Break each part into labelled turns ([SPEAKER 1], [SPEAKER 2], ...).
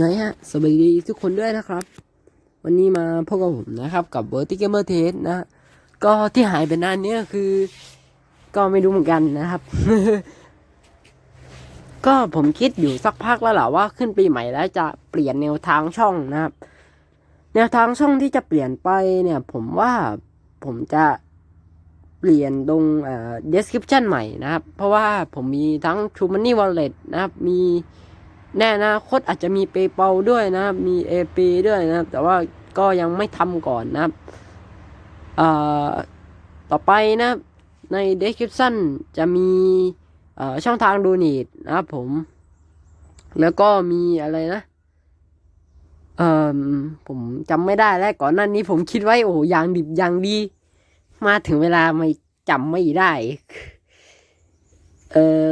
[SPEAKER 1] ไงฮะ สวัสดีทุกคนด้วยนะครับ วันนี้มาพบกับผมนะครับ กับ v e r t i g a m e r t a s t นะ ก็ที่หายไปนานเนี้ยคือ ก็ไม่รู้เหมือนกันนะครับ ก็ผมคิดอยู่สักพักแล้วแหละว่าขึ้นปีใหม่แล้วจะเปลี่ยนแนวทางช่องนะครับ แนวทางช่องที่จะเปลี่ยนไปเนี่ย ผมว่าผมจะเปลี่ยนตรงเอ่อ description ใหม่นะครับ เพราะว่าผมมีทั้ง True Money Wallet นะครับมี แน่นะคตอาจจะมี PayPal ด้วยนะมี AP ด้วยนะแต่ว่าก็ยังไม่ทำก่อนนะครับต่อไปนะใน description จะมีช่องทางดูนีดนะครับผม แล้วก็มีอะไรนะเออผมจำไม่ได้แล้วก่อนหน้านี้ผมคิดไว้โอ้อย่างดิบอย่างดี มาถึงเวลาไม่จำไม่ได้ เออ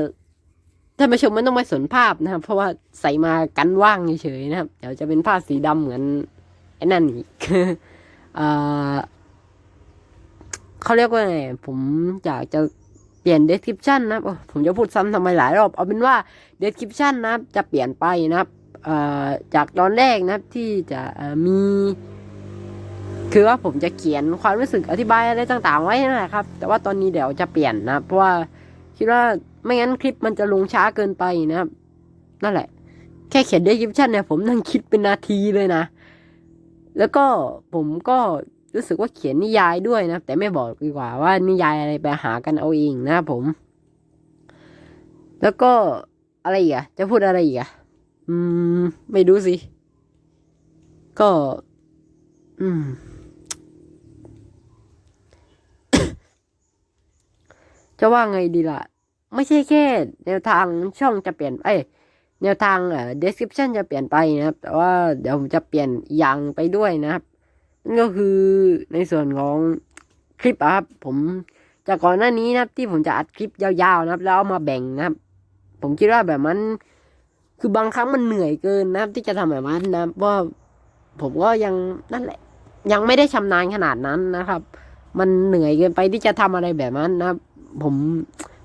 [SPEAKER 1] ท่านผู้ชมไม่ต้องไปสนภาพนะครับ เพราะว่าใส่มากันว่างเฉยๆนะครับ เดี๋ยวจะเป็นภาสีดำเหมือนไอ้นั่นอีกเขาเรียกว่าไงผมอยากจะเปลี่ยน description นะผมจะพูดซ้ำทำไมหลายรอบ เอาเป็นว่า description นะจะเปลี่ยนไปนะครับจากตอนแรกนะครับที่จะมี คือว่าผมจะเขียนความรู้สึกอธิบายอะไรต่างๆไว้นั่นแหละครับ แต่ว่าตอนนี้เดี๋ยวจะเปลี่ยนนะเพราะว่า คิดว่าไม่งั้นคลิปมันจะลงช้าเกินไปนะครับ นั่นแหละ แค่เขียน description เนี่ยผมนั่งคิดเป็นนาทีเลยนะ แล้วก็ผมก็รู้สึกว่าเขียนนิยายด้วยนะ แต่ไม่บอกดีกว่าว่านิยายอะไรไปหากันเอาเองนะผม แล้วก็อะไรอีกอะจะพูดอะไรอีกอะอืม ไม่รู้สิ ก็ อืม จะว่าไงดีล่ะ ไม่ใช่แค่ แนวทางช่องจะเปลี่ยนเอ้ยแนวทางเอ่อ description จะเปลี่ยนไปนะครับ แต่ว่าเดี๋ยวผมจะเปลี่ยนอย่างไปด้วยนะครับนั่นก็คือในส่วนของคลิปอะครับผมจากก่อนหน้านี้นะครับ ที่ผมจะอัดคลิปยาวๆนะครับ แล้วเอามาแบ่งนะครับ ผมคิดว่าแบบมัน คือบางครั้งมันเหนื่อยเกินนะครับ ที่จะทำแบบนั้นนะครับว่าผมก็ยังนั่นแหละ ยังไม่ได้ชำนาญขนาดนั้นนะครับ มันเหนื่อยเกินไปที่จะทำอะไรแบบนั้นนะครับ ผม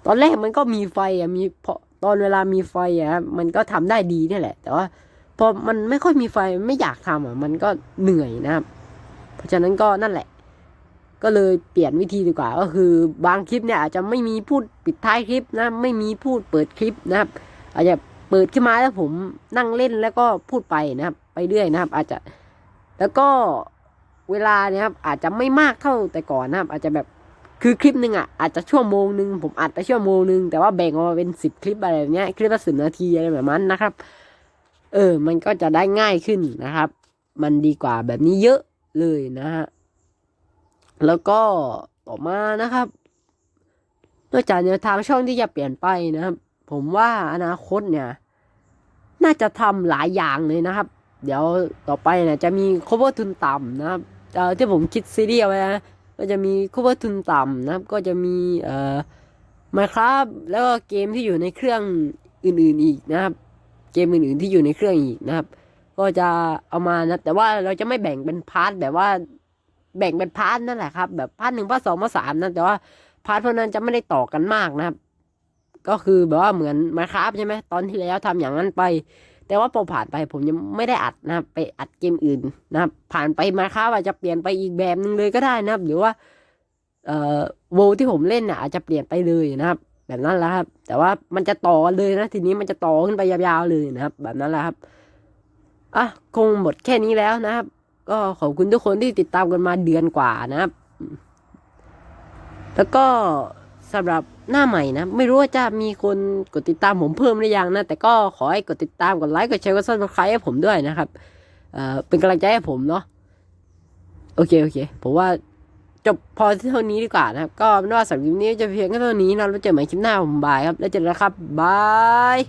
[SPEAKER 1] ตอนแรกมันก็มีไฟอะมีพอตอนเวลามีไฟอะมันก็ทำได้ดีนี่แหละ แต่ว่าพอมันไม่ค่อยมีไฟไม่อยากทำอะ มันก็เหนื่อยนะครับ เพราะฉะนั้นก็นั่นแหละ ก็เลยเปลี่ยนวิธีดีกว่า ก็คือบางคลิปเนี่ย อาจจะไม่มีพูดปิดท้ายคลิปนะ ไม่มีพูดเปิดคลิปนะครับ อาจจะเปิดขึ้นมาแล้วผมนั่งเล่นแล้วก็พูดไปนะครับ ไปเรื่อยนะครับ อาจจะแล้วก็เวลาเนี่ยครับอาจจะไม่มากเท่าแต่ก่อนนะครับ อาจจะแบบ คือคลิปหนึ่งอะอาจจะชั่วโมงหนึ่งผมอัดไปชั่วโมงหนึ่งแต่ว่าแบ่งออกมาเป็นสิบคลิปอะไรแบบเนี้ยคลิปละสิบนาทีอะไรแบบนั้นนะครับ เออ มันก็จะได้ง่ายขึ้นนะครับ มันดีกว่าแบบนี้เยอะเลยนะฮะแล้วก็ต่อมานะครับ นอกจากแนวทางช่องที่จะเปลี่ยนไปนะครับ ผมว่าอนาคตเนี่ย น่าจะทำหลายอย่างเลยนะครับ เดี๋ยวต่อไปเนี่ยจะมี cover ทุนต่ำนะครับที่ผมคิดซีรีส์เอาไว้นะ ก็จะมี cover ทุนต่ำนะครับ ก็จะมีเอ่อ Minecraft แล้วก็เกมที่อยู่ในเครื่องอื่นๆอีกนะครับ เกมอื่นๆที่อยู่ในเครื่องอีกนะครับ ก็จะเอามานะแต่ว่าเราจะไม่แบ่งเป็นพาร์ทแบบว่าแบ่งเป็นพาร์ทนั่นแหละครับ แบบพาร์ทหนึ่งพาร์ทสองพาร์ทสามนะแต่ว่าพาร์ทพวกนั้นจะไม่ได้ต่อกันมากนะครับ ก็คือแบบว่าเหมือนมาคราฟใช่ไหมตอนที่แล้วทำอย่างนั้นไป แต่ว่าพอผ่านไปผมยังไม่ได้อัดนะครับ ไปอัดเกมอื่นนะครับ ผ่านไปมาคราฟอาจจะเปลี่ยนไปอีกแบบหนึ่งเลยก็ได้นะครับ หรือว่าเอ่อโวที่ผมเล่นน่ะอาจจะเปลี่ยนไปเลยนะครับ แบบนั้นแหละครับ แต่ว่ามันจะต่อเลยนะ ทีนี้มันจะต่อขึ้นไปยาวๆเลยนะครับ แบบนั้นแหละครับอะคงหมดแค่นี้แล้วนะครับ ก็ขอบคุณทุกคนที่ติดตามกันมาเดือนกว่านะครับ แล้วก็ สำหรับหน้าใหม่นะ ไม่รู้ว่าจะมีคนกดติดตามผมเพิ่มหรือยังนะ แต่ก็ขอให้กดติดตามกดไลค์กดแชร์กดซับสไครต์ให้ผมด้วยนะครับเอ่อเป็นกำลังใจให้ผมเนาะโอเคโอเคผมว่าจบพอที่เท่านี้ดีกว่านะครับ ก็ไม่ว่าสำหรับคลิปนี้จะเพียงแค่เท่านี้นะแล้วเจอกันใหม่คลิปหน้าผมบายครับ แล้วเจอกันนะครับบาย